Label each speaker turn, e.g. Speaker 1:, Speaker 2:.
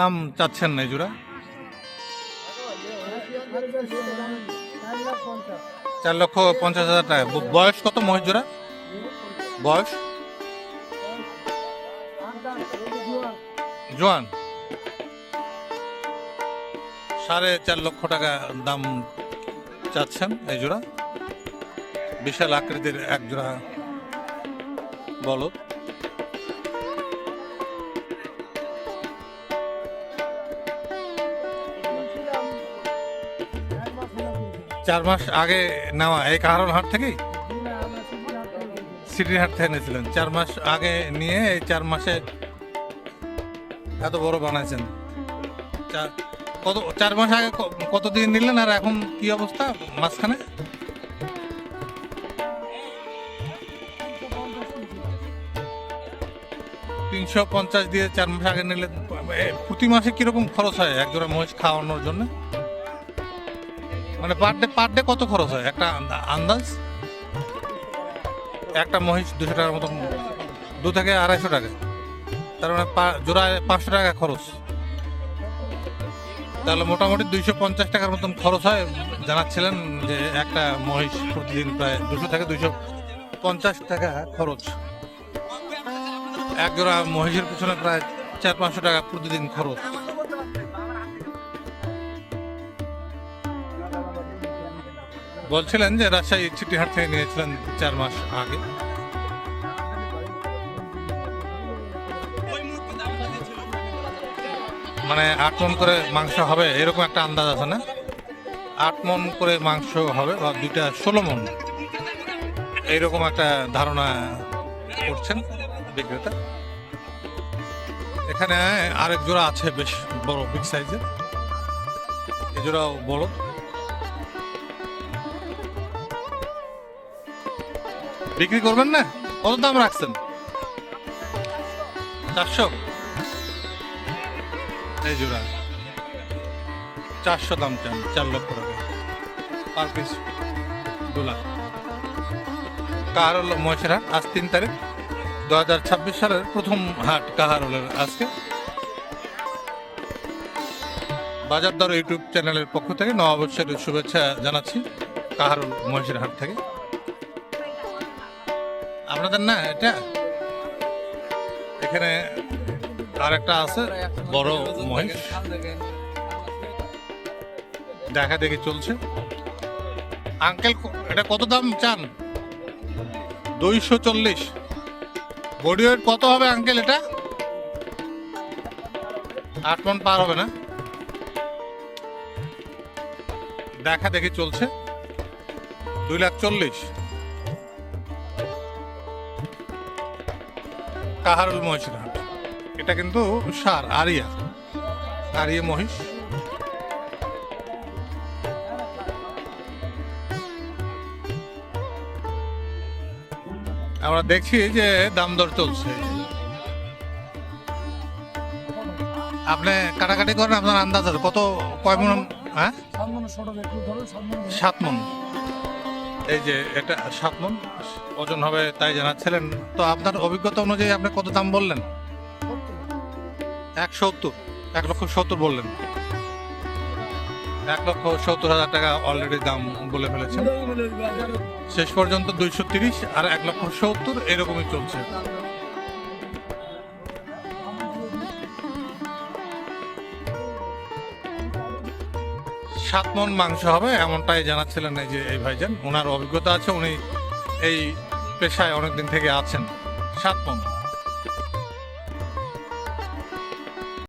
Speaker 1: দাম চাচ্ছেন না জোড়া? চার লক্ষ পঞ্চাশ হাজার টাকা। বয়স কত মহেশ জোড়া? বয়স? জোয়ান। সাড়ে চার লক্ষ টাকা দাম চাচ্ছেন এই জোড়া। বিশাল আকৃতির এক জোড়া বলদ। চার মাস আগে নেওয়া এই কাহারন হাট থেকেই? সিটির হাট থেকে নিয়েছিলেন চার মাস আগে নিয়ে এই চার মাসে এত বড় বানাইছেন। চার কত চার মাস আগে ক- কতদিন নিলেন আর এখন কি অবস্থা মাঝখানে? তিনশো পঞ্চাশ দিয়ে চার মাস আগে নিলে এ, প্রতি মাসে কীরকম খরচ হয় এক জোড়া মহিষ খাওয়ানোর জন্য? মানে পার ডে পার ডে কত খরচ হয়? একটা আন্দাজ? একটা মহিষ দুশো টাকার মতন, দু থেকে আড়াইশো টাকা। তার মানে জোড়ায় পাঁচশো টাকা খরচ। তাহলে মোটামুটি দুইশো পঞ্চাশ টাকার মতন খরচ হয়। জানাচ্ছিলেন যে একটা মহিষ প্রতিদিন প্রায় দুশো থেকে দুইশো পঞ্চাশ টাকা খরচ। এক জোড়া মহিষের পিছনে প্রায় চার পাঁচশো টাকা প্রতিদিন খরচ। বলছিলেন যে রাজশাহী চিটিহাট থেকে নিয়েছিলেন চার মাস আগে। মানে আট মন করে মাংস হবে এরকম একটা আন্দাজ আছে না? আট মন করে মাংস হবে বা দুইটা ষোলো মন। এইরকম একটা ধারণা করছেন বিক্রেতা। এখানে আরেক জোড়া আছে বেশ বড় বিগ সাইজের এই জোড়াও বড়। বিক্রি করবেন না? কত দাম রাখছেন? চারশো? এই জোড়া। চারশো দাম চান, চার লক্ষ টাকা। পার পিস দু লাখ কাহার হলো মহেশের হাট আজ তিন তারিখ দু হাজার ছাব্বিশ সালের প্রথম হাট কাহার হলের আজকে। বাজার দর ইউটিউব চ্যানেলের পক্ষ থেকে নববর্ষের শুভেচ্ছা জানাচ্ছি কাহারুল মহেশের হাট থেকে। আপনাদের না এটা এখানে আর একটা আছে, বড় মহিষ। দেখা দেখি চলছে। আঙ্কেল, এটা কত দাম চান? দুইশো চল্লিশ। বডি ওয়েট কত হবে আঙ্কেল এটা? আট মন পার হবে না। দেখা দেখি চলছে। দুই লাখ চল্লিশ। কাহারুল মহিষের হাট এটা কিন্তু সার আরিয়া। আরিয়া মহিষ। আমরা দেখছি যে দাম দর চলছে। আপনি কাটাকাটি করেন আপনার আন্দাজ আছে। কত কয় মন হ্যাঁ? সাত মন। এই যে এটা সাত মন ওজন হবে তাই জানাচ্ছিলেন। তো আপনার অভিজ্ঞতা অনুযায়ী আপনি কত দাম বললেন? এক সত্তর, এক লক্ষ সত্তর বললেন। এক লক্ষ সত্তর হাজার টাকা অলরেডি দাম বলে ফেলেছেন। শেষ পর্যন্ত দুইশো তিরিশ আর এক লক্ষ সত্তর এরকমই চলছে। সাত মন মাংস হবে, এমনটাই জানাচ্ছিলেন এই যে এই ভাইজান। ওনার অভিজ্ঞতা আছে, উনি এই পেশায় অনেকদিন থেকে আছেন, সাত মন।